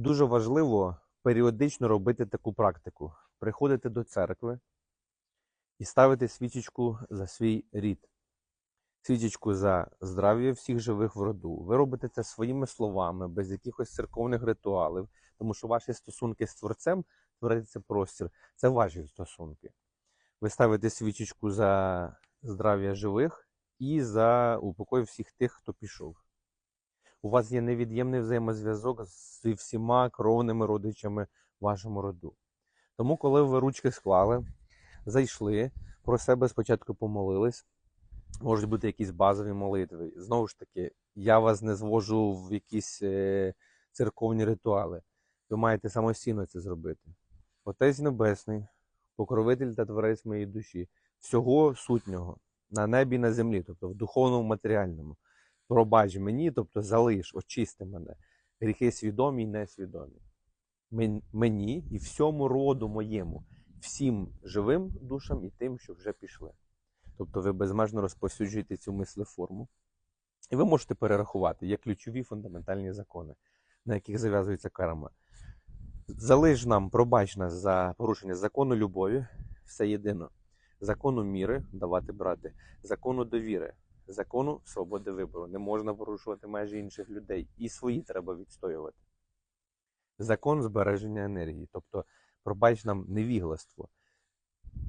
Дуже важливо періодично робити таку практику: приходити до церкви і ставити свічечку за свій рід, свічечку за здрав'я всіх живих в роду. Ви робите це своїми словами, без якихось церковних ритуалів, тому що ваші стосунки з творцем твориться простір. Це ваші стосунки. Ви ставите свічечку за здрав'я живих і за упокой всіх тих, хто пішов. У вас є невід'ємний взаємозв'язок зі всіма кровними родичами вашому роду. Тому, коли ви ручки склали, зайшли, про себе спочатку помолились, можуть бути якісь базові молитви. Знову ж таки, я вас не звожу в якісь е, церковні ритуали. Ви маєте самостійно це зробити. Отець Небесний, покровитель та творець моєї душі, всього сутнього на небі і на землі, тобто в духовному матеріальному. Пробач мені, тобто залиш, очисти мене, гріхи свідомі і несвідомі. Мені і всьому роду моєму, всім живим душам і тим, що вже пішли. Тобто ви безмежно розповсюджуєте цю мислеформу. І ви можете перерахувати є ключові фундаментальні закони, на яких зав'язується карма. Залиш нам, пробач нас за порушення закону любові, все єдино, закону міри давати брати, закону довіри, закону свободи вибору. Не можна порушувати межі інших людей, і свої треба відстоювати. Закон збереження енергії, тобто пробач нам невігластво.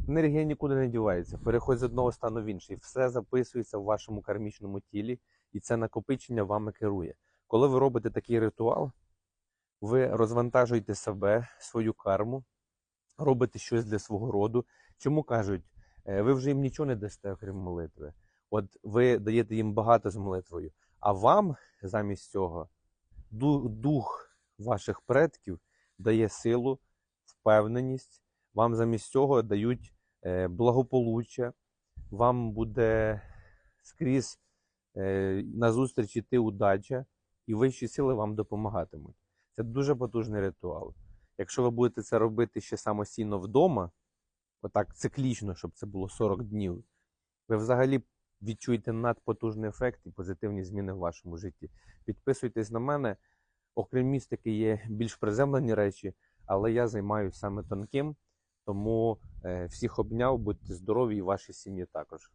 Енергія нікуди не дівається, переходь з одного стану в інший. Все записується в вашому кармічному тілі, і це накопичення вами керує. Коли ви робите такий ритуал, ви розвантажуєте себе, свою карму, робите щось для свого роду. Чому кажуть, е, ви вже їм нічого не дасте, окрім молитви. От ви даєте їм багато з молитвою, а вам замість цього дух ваших предків дає силу, впевненість, вам замість цього дають е, благополуччя, вам буде скрізь е, назустріч іти удача, і вищі сили вам допомагатимуть. Це дуже потужний ритуал. Якщо ви будете це робити ще самостійно вдома, отак циклічно, щоб це було 40 днів, ви взагалі відчуєте надпотужний ефект і позитивні зміни в вашому житті. Підписуйтесь на мене. Окрім містики, є більш приземлені речі, але я займаюся саме тонким. Тому е, всіх обняв, будьте здорові і ваші сім'ї також.